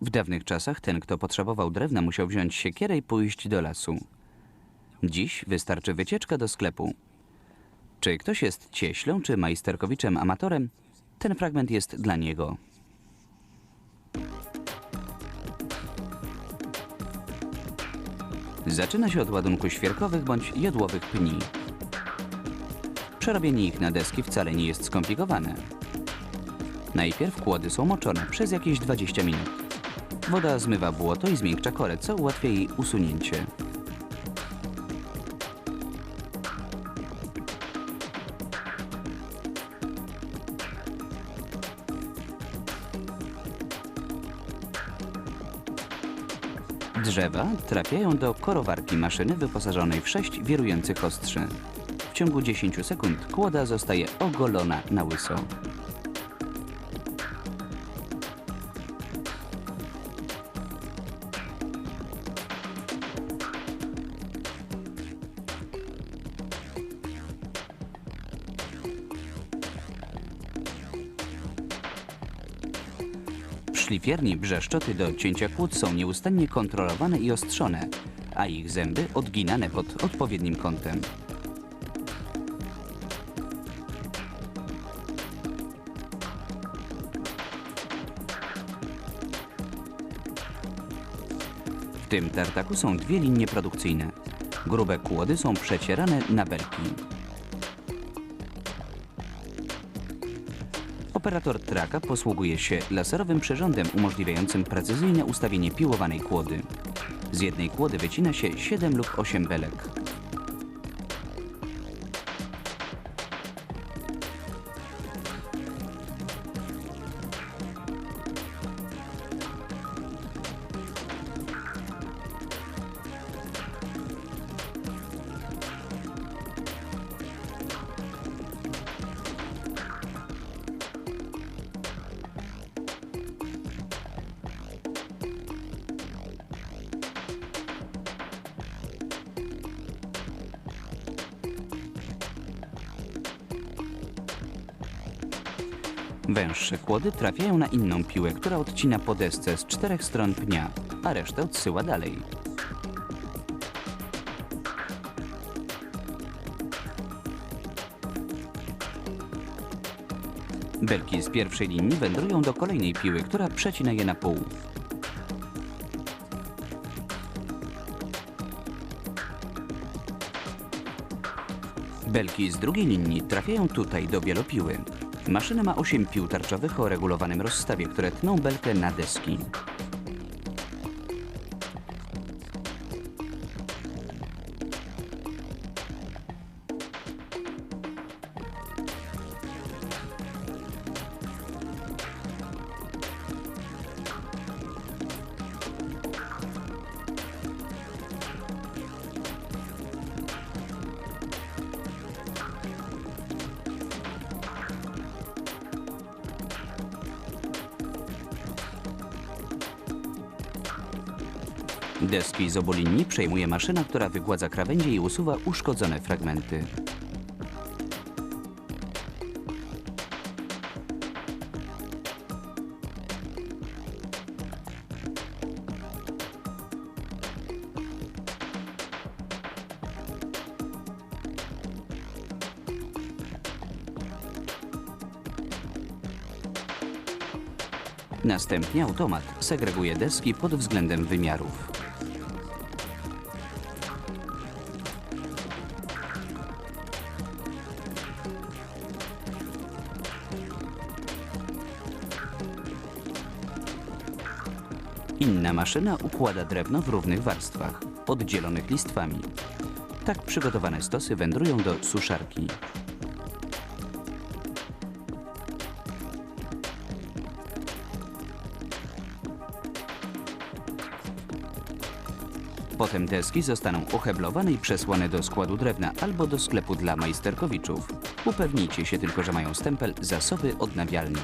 W dawnych czasach ten, kto potrzebował drewna, musiał wziąć siekierę i pójść do lasu. Dziś wystarczy wycieczka do sklepu. Czy ktoś jest cieślą czy majsterkowiczem amatorem? Ten fragment jest dla niego. Zaczyna się od ładunku świerkowych bądź jodłowych pni. Przerobienie ich na deski wcale nie jest skomplikowane. Najpierw kłody są moczone przez jakieś 20 minut. Woda zmywa błoto i zmiękcza korę, co ułatwia jej usunięcie. Drzewa trafiają do korowarki maszyny wyposażonej w sześć wirujących ostrzy. W ciągu 10 sekund kłoda zostaje ogolona na łyso. Szlifierni brzeszczoty do cięcia kłód są nieustannie kontrolowane i ostrzone, a ich zęby odginane pod odpowiednim kątem. W tym tartaku są dwie linie produkcyjne. Grube kłody są przecierane na belki. Operator traka posługuje się laserowym przyrządem umożliwiającym precyzyjne ustawienie piłowanej kłody. Z jednej kłody wycina się 7 lub 8 belek. Węższe kłody trafiają na inną piłę, która odcina po desce z czterech stron pnia, a resztę odsyła dalej. Belki z pierwszej linii wędrują do kolejnej piły, która przecina je na pół. Belki z drugiej linii trafiają tutaj do wielopiły. Maszyna ma 8 pił tarczowych o regulowanym rozstawie, które tną belkę na deski. Deski z obu linii przejmuje maszyna, która wygładza krawędzie i usuwa uszkodzone fragmenty. Następnie automat segreguje deski pod względem wymiarów. Inna maszyna układa drewno w równych warstwach, oddzielonych listwami. Tak przygotowane stosy wędrują do suszarki. Potem deski zostaną oheblowane i przesłane do składu drewna albo do sklepu dla majsterkowiczów. Upewnijcie się tylko, że mają stempel zasoby odnawialne.